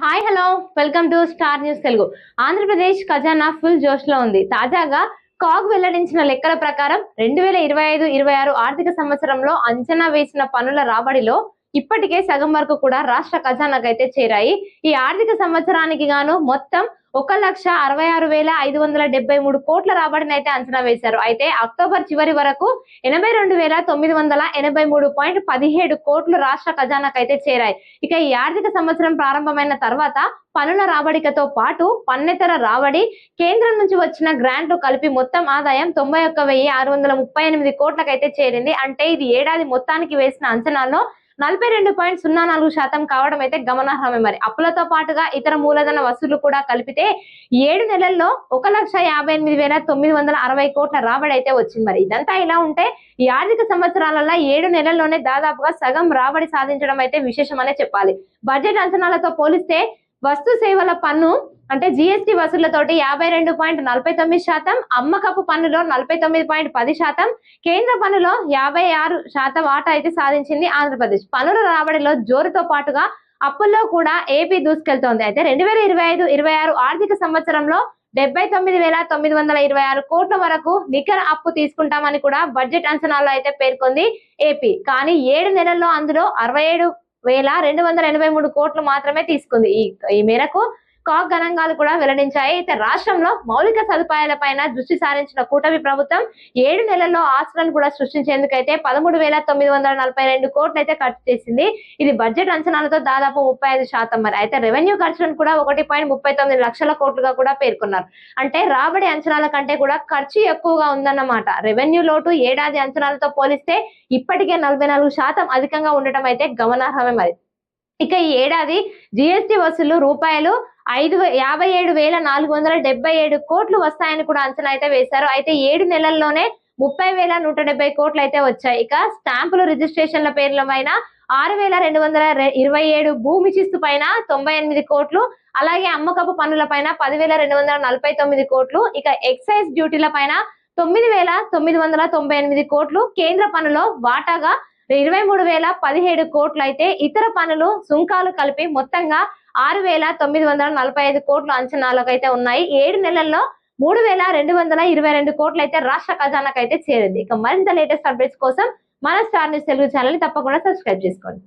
Hi hello. Welcome to star news Telugu. Andhra Pradesh ఖజానా full జోష్లో ఉంది. తాజాగా CAG వెల్లడించిన లెక్కల ప్రకారం రెండు వేల ఇరవై ఐదు ఇరవై ఆరు ఆర్థిక సంవత్సరంలో అంచనా వేసిన పనుల రాబడిలో ఇప్పటికే సగం వరకు కూడా రాష్ట్ర ఖజానాకైతే చేరాయి. ఈ ఆర్థిక సంవత్సరానికి గాను మొత్తం ఒక లక్ష అరవై ఆరు వేల ఐదు వందల డెబ్బై మూడు కోట్ల రాబడిని అయితే అంచనా వేశారు. అయితే అక్టోబర్ చివరి వరకు ఎనభై రెండు వేల తొమ్మిది వందల ఎనభై మూడు పాయింట్ పదిహేడు కోట్లు రాష్ట్ర ఖజానాకైతే చేరాయి. ఇక ఈ ఆర్థిక సంవత్సరం ప్రారంభమైన తర్వాత పనుల రాబడికతో పాటు పన్నెతర రాబడి కేంద్రం నుంచి వచ్చిన గ్రాంట్లు కలిపి మొత్తం ఆదాయం తొంభై ఒక్క వెయ్యి ఆరు వందల ముప్పై ఎనిమిది కోట్లకైతే చేరింది. అంటే ఇది ఏడాది మొత్తానికి వేసిన అంచనాల్లో నలభై రెండు పాయింట్ సున్నా నాలుగు శాతం కావడం అయితే గమనార్హమే మరి. అప్పులతో పాటుగా ఇతర మూలధన వసూలు కూడా కలిపితే ఏడు నెలల్లో ఒక లక్ష యాభై ఎనిమిది వేల తొమ్మిది వందల అరవై కోట్ల రాబడి అయితే వచ్చింది మరి. ఇదంతా ఇలా ఉంటే ఈ ఆర్థిక సంవత్సరాలలో ఏడు నెలల్లోనే దాదాపుగా సగం రాబడి సాధించడం అయితే విశేషమనే చెప్పాలి. బడ్జెట్ అంచనాలతో పోలిస్తే వస్తు సేవల పన్ను అంటే జిఎస్టి వసూళ్ళతోటి యాభై రెండు పాయింట్ నలభై తొమ్మిది శాతం అమ్మకపు పన్నులో నలభై తొమ్మిది పాయింట్ పది శాతం కేంద్ర పన్నులో యాభై ఆరు శాతం వాటా అయితే సాధించింది ఆంధ్రప్రదేశ్. పన్నుల రాబడిలో జోరుతో పాటుగా అప్పుల్లో కూడా ఏపీ దూసుకెళ్తోంది. అయితే రెండు వేల ఇరవై ఐదు ఇరవై ఆరు ఆర్థిక సంవత్సరంలో డెబ్బై తొమ్మిది వేల తొమ్మిది వందల ఇరవై ఆరు కోట్ల వరకు నికర అప్పు తీసుకుంటామని కూడా బడ్జెట్ అంచనాల్లో అయితే పేర్కొంది ఏపీ కానీ ఏడు నెలల్లో అందులో అరవై ఏడు వేల రెండు వందల ఎనభై మూడు కోట్లు మాత్రమే తీసుకుంది. ఈ ఈ మేరకు కాగ్ గణాంకాలు కూడా వెల్లడించాయి. అయితే రాష్ట్రంలో మౌలిక సదుపాయాలపైన దృష్టి సారించిన కూటమి ప్రభుత్వం ఏడు నెలల్లో ఆస్తులను కూడా సృష్టించేందుకైతే పదమూడు వేల తొమ్మిది వందల నలభై రెండు కోట్లు అయితే ఖర్చు చేసింది. ఇది బడ్జెట్ అంచనాలతో దాదాపు ముప్పై ఐదు శాతం మరి. అయితే రెవెన్యూ ఖర్చులను కూడా ఒకటి పాయింట్ ముప్పై తొమ్మిది లక్షల కోట్లుగా కూడా పేర్కొన్నారు. అంటే రాబడి అంచనాల కంటే కూడా ఖర్చు ఎక్కువగా ఉందన్నమాట. రెవెన్యూ లోటు ఏడాది అంచనాలతో పోలిస్తే ఇప్పటికే నలభై నాలుగు శాతం అధికంగా ఉండటం అయితే గమనార్హమే మరి. ఇక ఈ ఏడాది జిఎస్టి వసూలు రూపాయలు ఐదు యాభై ఏడు వేల నాలుగు వందల డెబ్బై ఏడు కోట్లు వస్తాయని కూడా అంచనా అయితే వేశారు. అయితే ఏడు నెలల్లోనే ముప్పై వేల నూట డెబ్బై కోట్లు అయితే వచ్చాయి. ఇక స్టాంపులు రిజిస్ట్రేషన్ల పేర్ల పైన ఆరు వేల రెండు వందల ఇరవై ఏడు భూమి శిస్తు పైన తొంభై ఎనిమిది కోట్లు అలాగే అమ్మకపు పన్నుల పైన పదివేల రెండు వందల నలభై తొమ్మిది కోట్లు ఇక ఎక్సైజ్ డ్యూటీల పైన తొమ్మిది వేల తొమ్మిది వందల తొంభై ఎనిమిది కోట్లు కేంద్ర పన్నులో వాటాగా ఇరవై మూడు వేల పదిహేడు కోట్లు అయితే ఇతర పనులు సుంకాలు కలిపి మొత్తంగా ఆరు వేల తొమ్మిది వందల నలభై ఐదు కోట్లు అంచనాలకు అయితే ఉన్నాయి. ఏడు నెలల్లో మూడు వేల రెండు వందల ఇరవై రెండు కోట్లు అయితే రాష్ట్ర ఖజానాకు అయితే చేరింది. ఇక మరింత లేటెస్ట్ అప్డేట్స్ కోసం మన స్టార్ న్యూస్ తెలుగు ఛానల్ తప్పకుండా సబ్స్క్రైబ్ చేసుకోండి.